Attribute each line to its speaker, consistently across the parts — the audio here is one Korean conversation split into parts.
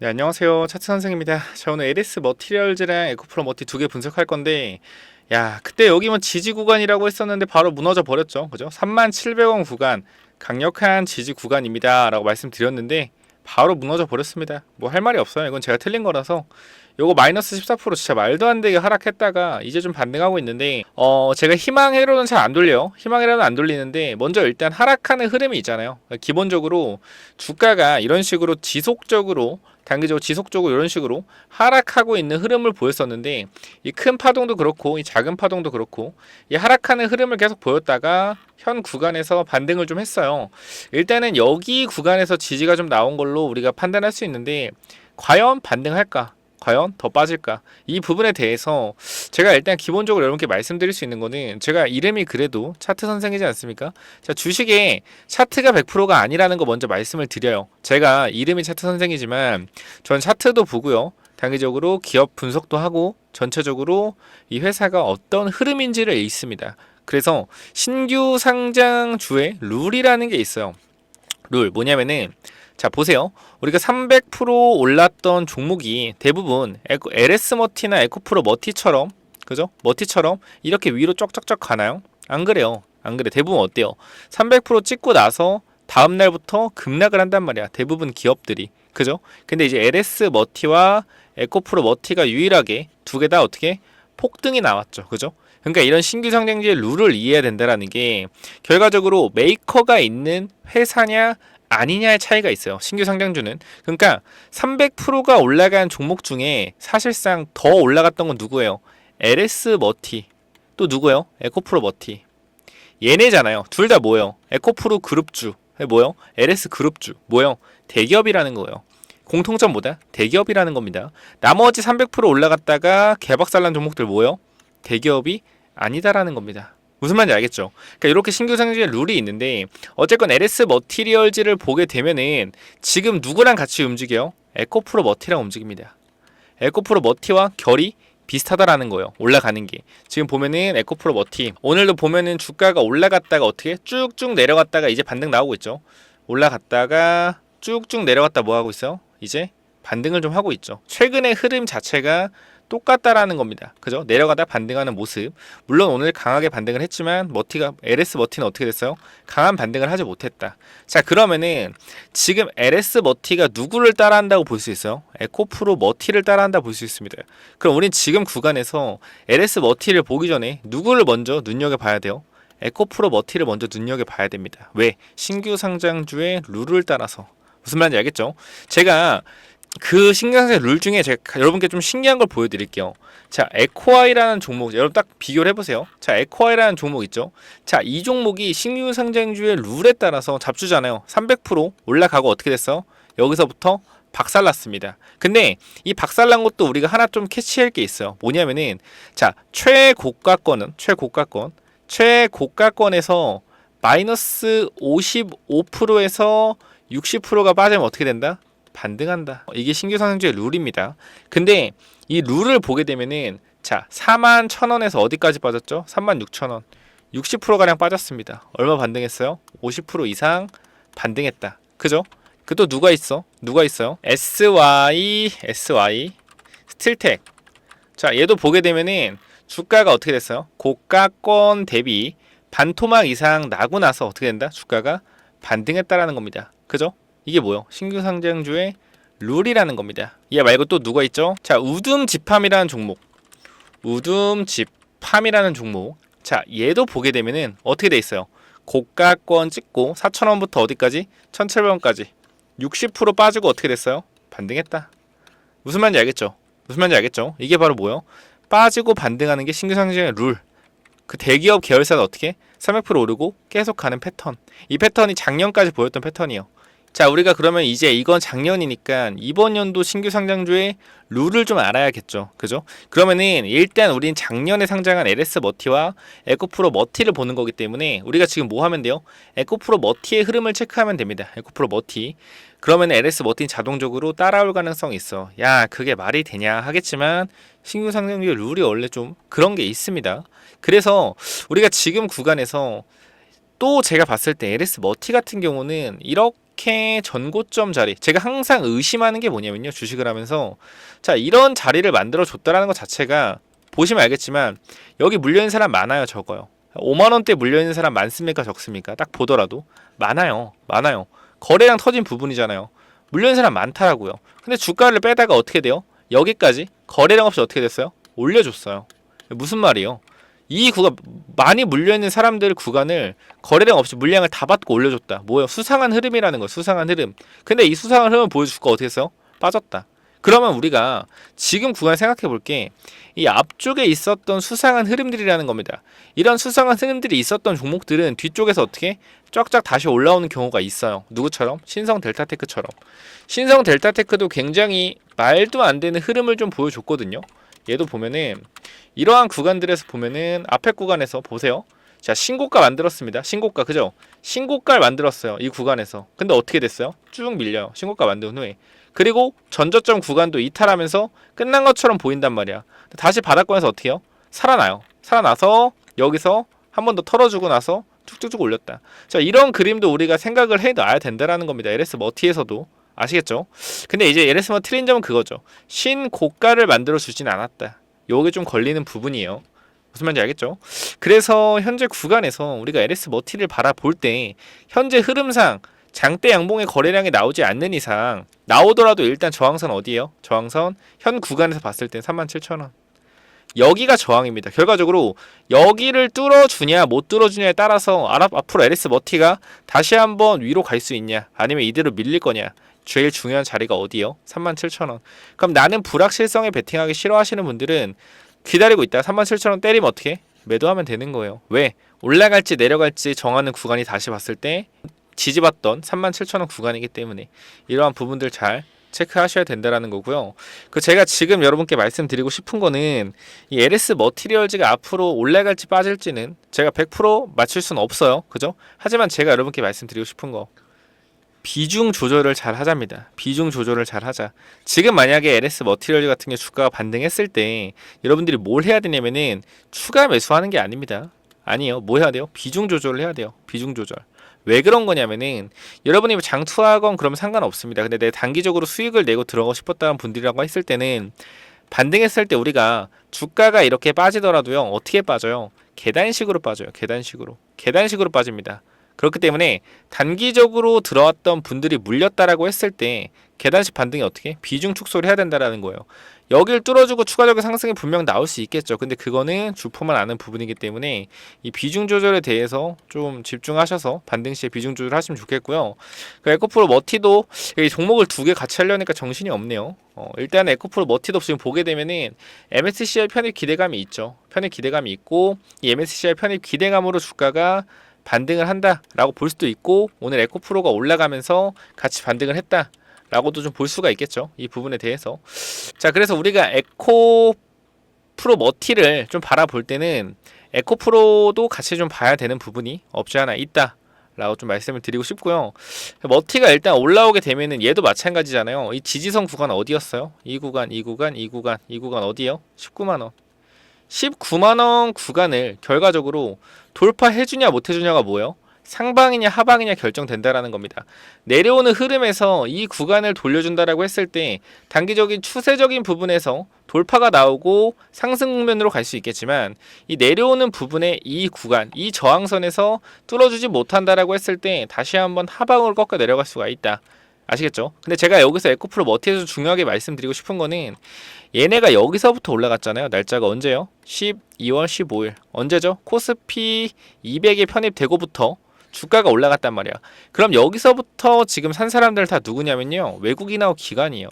Speaker 1: 네, 안녕하세요. 차트 선생입니다. 자, 오늘 LS 머티리얼즈랑 에코프로 머티 두 개 분석할 건데, 야, 그때 여기면 지지 구간이라고 했었는데 바로 무너져 버렸죠. 그죠? 3700원 구간, 강력한 지지 구간입니다. 라고 말씀드렸는데, 바로 무너져 버렸습니다. 뭐 할 말이 없어요. 이건 제가 틀린 거라서. 요거 마이너스 14% 진짜 말도 안 되게 하락했다가 이제 좀 반등하고 있는데 어 제가 희망회로는 잘 안 돌려요 희망회로는 안 돌리는데 먼저 일단 하락하는 흐름이 있잖아요 기본적으로 주가가 이런 식으로 지속적으로 단기적으로 지속적으로 이런 식으로 하락하고 있는 흐름을 보였었는데 이 큰 파동도 그렇고 이 작은 파동도 그렇고 이 하락하는 흐름을 계속 보였다가 현 구간에서 반등을 좀 했어요. 일단은 여기 구간에서 지지가 좀 나온 걸로 우리가 판단할 수 있는데 과연 반등할까? 과연 더 빠질까? 이 부분에 대해서 제가 일단 기본적으로 여러분께 말씀드릴 수 있는 거는 제가 이름이 그래도 차트 선생이지 않습니까? 자, 주식에 차트가 100%가 아니라는 거 먼저 말씀을 드려요. 제가 이름이 차트 선생이지만 전 차트도 보고요. 단기적으로 기업 분석도 하고 전체적으로 이 회사가 어떤 흐름인지를 읽습니다. 그래서 신규 상장 주의 룰이라는 게 있어요. 룰 뭐냐면은 자 보세요. 우리가 300% 올랐던 종목이 대부분 LS 머티나 에코프로 머티처럼 그죠? 머티처럼 이렇게 위로 쫙쫙쫙 가나요? 안 그래요. 안 그래. 대부분 어때요? 300% 찍고 나서 다음 날부터 급락을 한단 말이야. 대부분 기업들이. 그죠? 근데 이제 LS 머티와 에코프로 머티가 유일하게 두 개 다 어떻게 폭등이 나왔죠. 그죠? 그러니까 이런 신규 상장주의 룰을 이해해야 된다라는 게 결과적으로 메이커가 있는 회사냐 아니냐의 차이가 있어요. 신규 상장주는. 그러니까 300%가 올라간 종목 중에 사실상 더 올라갔던 건 누구예요? LS 머티. 또 누구예요? 에코프로 머티. 얘네잖아요. 둘 다 뭐예요? 에코프로 그룹주. 뭐예요? LS 그룹주. 뭐예요? 대기업이라는 거예요. 공통점 뭐다? 대기업이라는 겁니다. 나머지 300% 올라갔다가 개박살난 종목들 뭐예요? 대기업이 아니다라는 겁니다. 무슨 말인지 알겠죠? 그러니까 이렇게 신규 상장의 룰이 있는데 어쨌건 LS 머티리얼즈를 보게 되면은 지금 누구랑 같이 움직여요? 에코프로 머티랑 움직입니다. 에코프로 머티와 결이 비슷하다라는 거예요. 올라가는 게. 지금 보면은 에코프로 머티 오늘도 보면은 주가가 올라갔다가 어떻게 쭉쭉 내려갔다가 이제 반등 나오고 있죠. 올라갔다가 쭉쭉 내려갔다 뭐 하고 있어요? 이제 반등을 좀 하고 있죠. 최근의 흐름 자체가 똑같다라는 겁니다. 그죠? 내려가다 반등하는 모습. 물론 오늘 강하게 반등을 했지만 머티가 LS 머티는 어떻게 됐어요? 강한 반등을 하지 못했다. 자, 그러면은 지금 LS 머티가 누구를 따라한다고 볼 수 있어요? 에코프로 머티를 따라한다 볼 수 있습니다. 그럼 우린 지금 구간에서 LS 머티를 보기 전에 누구를 먼저 눈여겨 봐야 돼요? 에코프로 머티를 먼저 눈여겨 봐야 됩니다. 왜? 신규 상장주의 룰을 따라서 무슨 말인지 알겠죠? 제가 그 신경세 룰 중에 제가 여러분께 좀 신기한 걸 보여드릴게요. 자, 에코아이라는 종목, 여러분 딱 비교를 해보세요. 자, 에코아이라는 종목 있죠? 자, 이 종목이 신규 상장주의 룰에 따라서 잡주잖아요. 300% 올라가고 어떻게 됐어? 여기서부터 박살났습니다. 근데 이 박살난 것도 우리가 하나 좀 캐치할 게 있어요. 뭐냐면은 자, 최고가권은 최고가권, 최고가권에서 마이너스 55%에서 60%가 빠지면 어떻게 된다? 반등한다. 이게 신규 상장주의 룰입니다. 근데 이 룰을 보게 되면은 자, 4만 1,000원에서 어디까지 빠졌죠? 3만 6,000원. 60% 가량 빠졌습니다. 얼마 반등했어요? 50% 이상 반등했다. 그죠? 그 또 누가 있어? 누가 있어요? SY SY 스틸텍. 자, 얘도 보게 되면은 주가가 어떻게 됐어요? 고가권 대비 반토막 이상 나고 나서 어떻게 된다? 주가가 반등했다라는 겁니다. 그죠? 이게 뭐요? 신규 상장주의 룰이라는 겁니다. 얘 말고 또 누가 있죠? 자, 우둠 집함이라는 종목. 우둠 집함이라는 종목. 자, 얘도 보게 되면은 어떻게 돼 있어요? 고가권 찍고 4,000원부터 어디까지? 1,700원까지. 60% 빠지고 어떻게 됐어요? 반등했다. 무슨 말인지 알겠죠? 무슨 말인지 알겠죠? 이게 바로 뭐요? 빠지고 반등하는 게 신규 상장의 룰. 그 대기업 계열사는 어떻게? 300% 오르고 계속 가는 패턴. 이 패턴이 작년까지 보였던 패턴이에요. 자, 우리가 그러면 이제 이건 작년이니까 이번 연도 신규 상장주의 룰을 좀 알아야겠죠. 그죠? 그러면은 일단 우린 작년에 상장한 LS 머티와 에코프로 머티를 보는 거기 때문에 우리가 지금 뭐 하면 돼요? 에코프로 머티의 흐름을 체크하면 됩니다. 에코프로 머티. 그러면 LS 머티는 자동적으로 따라올 가능성이 있어. 야, 그게 말이 되냐 하겠지만 신규 상장주의 룰이 원래 좀 그런 게 있습니다. 그래서 우리가 지금 구간에서 또 제가 봤을 때 LS 머티 같은 경우는 이렇게 이렇게 전고점 자리 제가 항상 의심하는 게 뭐냐면요 주식을 하면서 자 이런 자리를 만들어 줬다라는 것 자체가 보시면 알겠지만 여기 물려있는 사람 많아요 적어요. 5만 원대 물려있는 사람 많습니까 적습니까? 딱 보더라도 많아요 많아요. 거래량 터진 부분이잖아요. 물려있는 사람 많다라고요. 근데 주가를 빼다가 어떻게 돼요? 여기까지 거래량 없이 어떻게 됐어요? 올려줬어요. 무슨 말이에요 이 구간 많이 물려있는 사람들 구간을 거래량 없이 물량을 다 받고 올려줬다. 뭐예요? 수상한 흐름이라는 거예요. 수상한 흐름. 근데 이 수상한 흐름을 보여주고 어떻게 했어요? 빠졌다. 그러면 우리가 지금 구간 생각해 볼게 이 앞쪽에 있었던 수상한 흐름들이라는 겁니다. 이런 수상한 흐름들이 있었던 종목들은 뒤쪽에서 어떻게 쫙쫙 다시 올라오는 경우가 있어요. 누구처럼? 신성 델타테크처럼. 신성 델타테크도 굉장히 말도 안 되는 흐름을 좀 보여줬거든요. 얘도 보면은 이러한 구간들에서 보면은 앞에 구간에서 보세요. 자, 신고가 만들었습니다. 신고가 그죠? 신고가를 만들었어요. 이 구간에서. 근데 어떻게 됐어요? 쭉 밀려요. 신고가 만든 후에. 그리고 전저점 구간도 이탈하면서 끝난 것처럼 보인단 말이야. 다시 바닥권에서 어떻게 해요? 살아나요. 살아나서 여기서 한 번 더 털어주고 나서 쭉쭉쭉 올렸다. 자, 이런 그림도 우리가 생각을 해놔야 된다라는 겁니다. LS 머티에서도. 아시겠죠? 근데 이제 LS 머티 틀린 점은 그거죠. 신 고가를 만들어 주진 않았다. 요게 좀 걸리는 부분이에요. 무슨 말인지 알겠죠? 그래서 현재 구간에서 우리가 LS 머티를 바라볼 때 현재 흐름상 장대 양봉의 거래량이 나오지 않는 이상 나오더라도 일단 저항선 어디예요? 저항선 현 구간에서 봤을 때 37,000원. 여기가 저항입니다. 결과적으로 여기를 뚫어주냐 못 뚫어주냐에 따라서 앞으로 LS 머티가 다시 한번 위로 갈 수 있냐 아니면 이대로 밀릴 거냐 제일 중요한 자리가 어디요? 37,000원. 그럼 나는 불확실성에 베팅하기 싫어하시는 분들은 기다리고 있다. 37,000원 때리면 어떻게? 매도하면 되는 거예요. 왜? 올라갈지 내려갈지 정하는 구간이 다시 봤을 때 지지받던 37,000원 구간이기 때문에 이러한 부분들 잘 체크하셔야 된다라는 거고요. 그 제가 지금 여러분께 말씀드리고 싶은 거는 이 LS 머티리얼즈가 앞으로 올라갈지 빠질지는 제가 100% 맞출 수는 없어요. 그죠? 하지만 제가 여러분께 말씀드리고 싶은 거 비중 조절을 잘 하자입니다. 비중 조절을 잘 하자. 지금 만약에 LS 머티리얼 같은 게 주가가 반등했을 때 여러분들이 뭘 해야 되냐면은 추가 매수하는 게 아닙니다. 아니요. 뭐 해야 돼요? 비중 조절을 해야 돼요. 비중 조절. 왜 그런 거냐면은 여러분이 뭐 장투하건 그러면 상관없습니다. 근데 내 단기적으로 수익을 내고 들어가고 싶었다는 분들이라고 했을 때는 반등했을 때 우리가 주가가 이렇게 빠지더라도요. 어떻게 빠져요? 계단식으로 빠져요. 계단식으로. 계단식으로 빠집니다. 그렇기 때문에 단기적으로 들어왔던 분들이 물렸다라고 했을 때 계단식 반등이 어떻게 비중 축소를 해야 된다라는 거예요. 여길 뚫어주고 추가적인 상승이 분명 나올 수 있겠죠. 근데 그거는 주포만 아는 부분이기 때문에 이 비중 조절에 대해서 좀 집중하셔서 반등 시에 비중 조절하시면 좋겠고요. 그 에코프로 머티도 이 종목을 두 개 같이 하려니까 정신이 없네요. 어, 일단 에코프로 머티도 지금 보게 되면은 MSCI 편입 기대감이 있죠. 편입 기대감이 있고 이 MSCI 편입 기대감으로 주가가 반등을 한다라고 볼 수도 있고 오늘 에코프로가 올라가면서 같이 반등을 했다. 라고도 좀 볼 수가 있겠죠. 이 부분에 대해서. 자, 그래서 우리가 에코 프로 머티를 좀 바라볼 때는 에코 프로도 같이 좀 봐야 되는 부분이 없지 않아 있다. 라고 좀 말씀을 드리고 싶고요. 머티가 일단 올라오게 되면은 얘도 마찬가지잖아요. 이 지지선 구간 어디였어요? 이 구간, 이 구간, 이 구간, 이 구간 어디요? 19만 원. 19만원 구간을 결과적으로 돌파해주냐 못해주냐가 뭐예요? 상방이냐 하방이냐 결정된다라는 겁니다. 내려오는 흐름에서 이 구간을 돌려준다라고 했을 때 단기적인 추세적인 부분에서 돌파가 나오고 상승 국면으로 갈 수 있겠지만 이 내려오는 부분의 이 구간, 이 저항선에서 뚫어주지 못한다라고 했을 때 다시 한번 하방으로 꺾어 내려갈 수가 있다. 아시겠죠? 근데 제가 여기서 에코프로 머티에서 중요하게 말씀드리고 싶은 거는 얘네가 여기서부터 올라갔잖아요. 날짜가 언제요? 12월 15일. 언제죠? 코스피 200에 편입되고부터 주가가 올라갔단 말이야. 그럼 여기서부터 지금 산 사람들 다 누구냐면요. 외국인하고 기관이에요.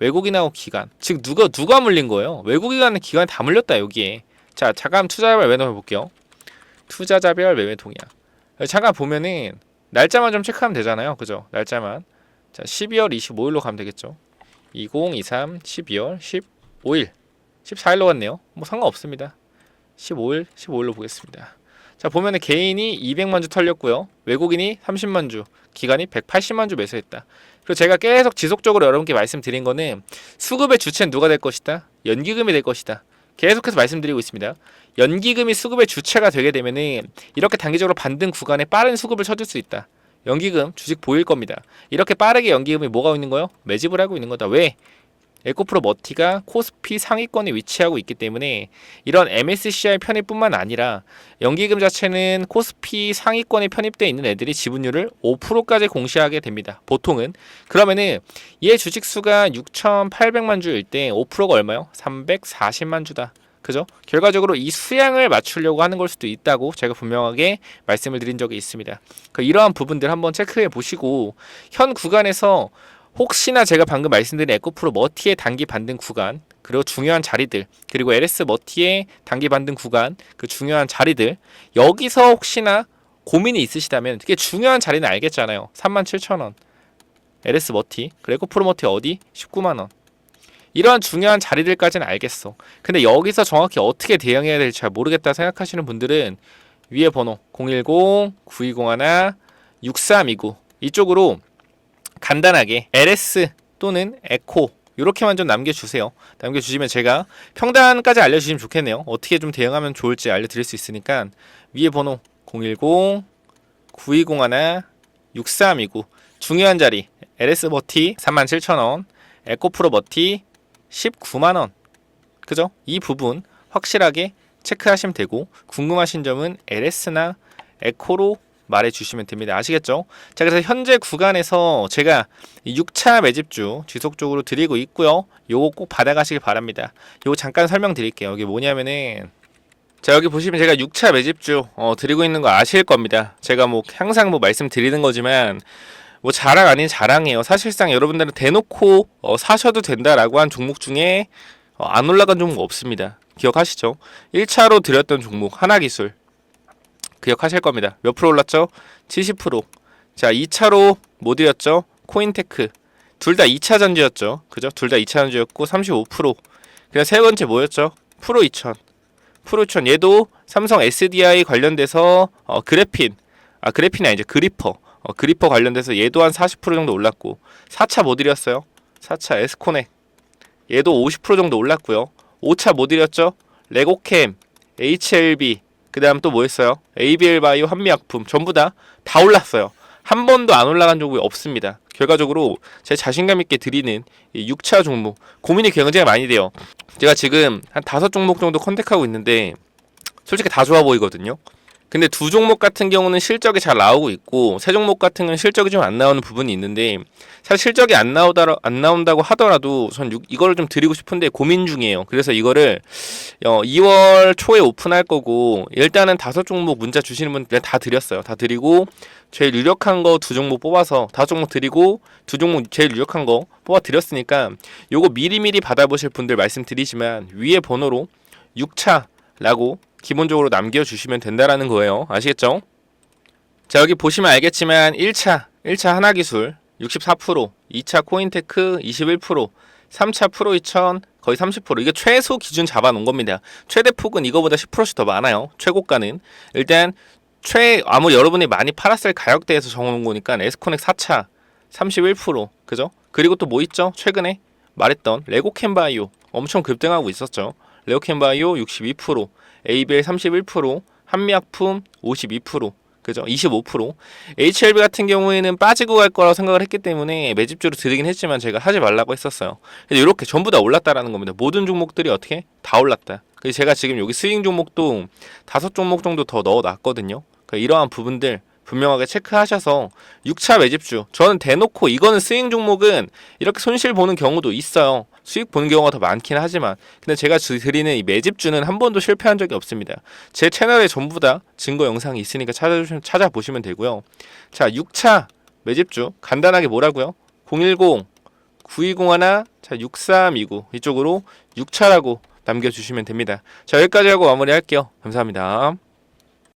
Speaker 1: 외국인하고 기관. 즉 누가 누가 물린 거예요? 외국인하고 기관이 다 물렸다 여기에. 자, 잠깐 투자자별 매매 볼게요. 투자자별 매매 동향. 잠깐 보면은 날짜만 좀 체크하면 되잖아요. 그죠? 날짜만. 자, 12월 25일로 가면 되겠죠. 2023 12월 15일 14일로 갔네요. 뭐 상관없습니다. 15일 15일로 보겠습니다. 자 보면은 개인이 200만 주 털렸고요. 외국인이 30만 주, 기관이 180만 주 매수했다. 그리고 제가 계속 지속적으로 여러분께 말씀드린 거는 수급의 주체는 누가 될 것이다? 연기금이 될 것이다. 계속해서 말씀드리고 있습니다. 연기금이 수급의 주체가 되게 되면은 이렇게 단기적으로 반등 구간에 빠른 수급을 쳐줄 수 있다. 연기금 주식 보일 겁니다. 이렇게 빠르게 연기금이 뭐가 있는 거요? 매집을 하고 있는 거다. 왜? 에코프로 머티가 코스피 상위권에 위치하고 있기 때문에 이런 MSCI 편입뿐만 아니라 연기금 자체는 코스피 상위권에 편입되어 있는 애들이 지분율을 5%까지 공시하게 됩니다. 보통은 그러면은 얘 주식 수가 6,800만 주일 때 5%가 얼마요? 340만 주다. 그죠? 결과적으로 이 수량을 맞추려고 하는 걸 수도 있다고 제가 분명하게 말씀을 드린 적이 있습니다. 그 이러한 부분들 한번 체크해 보시고 현 구간에서 혹시나 제가 방금 말씀드린 에코프로 머티의 단기 반등 구간 그리고 중요한 자리들 그리고 LS 머티의 단기 반등 구간 그 중요한 자리들 여기서 혹시나 고민이 있으시다면 되게 중요한 자리는 알겠잖아요 37,000원 LS 머티 그리고 에코프로 머티 어디? 19만 원 이러한 중요한 자리들까지는 알겠어 근데 여기서 정확히 어떻게 대응해야 될지 잘 모르겠다 생각하시는 분들은 위에 번호 010-9201-6329 이쪽으로 간단하게 LS 또는 에코 이렇게만 좀 남겨주세요. 남겨주시면 제가 평단까지 알려주시면 좋겠네요. 어떻게 좀 대응하면 좋을지 알려드릴 수 있으니까 위에 번호 010 9201 6329 중요한 자리 LS 버티 37,000원 에코프로 버티 19만원 그죠? 이 부분 확실하게 체크하시면 되고 궁금하신 점은 LS나 에코로 말해주시면 됩니다. 아시겠죠? 자, 그래서 현재 구간에서 제가 6차 매집주 지속적으로 드리고 있고요. 요거 꼭 받아가시길 바랍니다. 요거 잠깐 설명드릴게요. 이게 뭐냐면은 자 여기 보시면 제가 6차 매집주 어, 드리고 있는 거 아실 겁니다. 제가 뭐 항상 뭐 말씀드리는 거지만 뭐 자랑 아닌 자랑이에요. 사실상 여러분들은 대놓고 어, 사셔도 된다라고 한 종목 중에 어, 안 올라간 종목 없습니다. 기억하시죠? 1차로 드렸던 종목 하나기술 기억하실 겁니다. 몇 프로 올랐죠? 70%. 자, 2차로 뭐 드렸죠? 코인테크. 둘 다 2차 전지였죠. 그죠? 둘 다 2차 전지였고 35%. 그냥 세 번째 뭐였죠? 프로 2000. 프로 2000 얘도 삼성 SDI 관련돼서 어, 그래핀. 아, 그래핀이 아니죠. 그리퍼. 어, 그리퍼 관련돼서 얘도 한 40% 정도 올랐고 4차 뭐 드렸어요? 4차 에스코넥. 얘도 50% 정도 올랐고요. 5차 뭐 드렸죠? 레고캠, HLB, 그 다음 또뭐 했어요? ABL 바이오 한미약품 전부 다다 올랐어요. 한 번도 안 올라간 종목이 없습니다. 결과적으로 제 자신감 있게 드리는 이 6차 종목 고민이 굉장히 많이 돼요. 제가 지금 한 다섯 종목 정도 컨택하고 있는데 솔직히 다 좋아 보이거든요. 근데 두 종목 같은 경우는 실적이 잘 나오고 있고 세 종목 같은 경우는 실적이 좀 안 나오는 부분이 있는데 사실 실적이 안 나오다 안 나온다고 하더라도 전 유- 이거를 좀 드리고 싶은데 고민 중이에요. 그래서 이거를 어, 2월 초에 오픈할 거고 일단은 다섯 종목 문자 주시는 분들 다 드렸어요. 다 드리고 제일 유력한 거 두 종목 뽑아서 다섯 종목 드리고 두 종목 제일 유력한 거 뽑아 드렸으니까 요거 미리미리 받아보실 분들 말씀드리지만 위에 번호로 6차라고 기본적으로 남겨주시면 된다라는 거예요. 아시겠죠? 자 여기 보시면 알겠지만 1차 1차 하나기술 64% 2차 코인테크 21% 3차 프로 2000 거의 30% 이게 최소 기준 잡아놓은 겁니다. 최대 폭은 이거보다 10%씩 더 많아요. 최고가는 일단 최 아무 여러분이 많이 팔았을 가격대에서 정해놓은 거니까 에스코넥 4차 31% 그죠? 그리고 또 뭐 있죠? 최근에 말했던 레고 캔바이오 엄청 급등하고 있었죠. 레고캔바이오 62% ABL 31% 한미약품 52% 그죠? 25% HLB 같은 경우에는 빠지고 갈 거라고 생각을 했기 때문에 매집주로 드리긴 했지만 제가 하지 말라고 했었어요. 근데 이렇게 전부 다 올랐다라는 겁니다. 모든 종목들이 어떻게 다 올랐다. 그래서 제가 지금 여기 스윙 종목도 다섯 종목 정도 더 넣어놨거든요. 그러니까 이러한 부분들 분명하게 체크하셔서 6차 매집주 저는 대놓고 이거는 스윙 종목은 이렇게 손실 보는 경우도 있어요. 수익 보는 경우가 더 많긴 하지만 근데 제가 주- 드리는 이 매집주는 한 번도 실패한 적이 없습니다. 제 채널에 전부 다 증거 영상이 있으니까 찾아주시면 찾아보시면 되고요. 자, 6차 매집주 간단하게 뭐라고요? 010 9201 자, 6329 이쪽으로 6차라고 남겨 주시면 됩니다. 자, 여기까지 하고 마무리할게요. 감사합니다.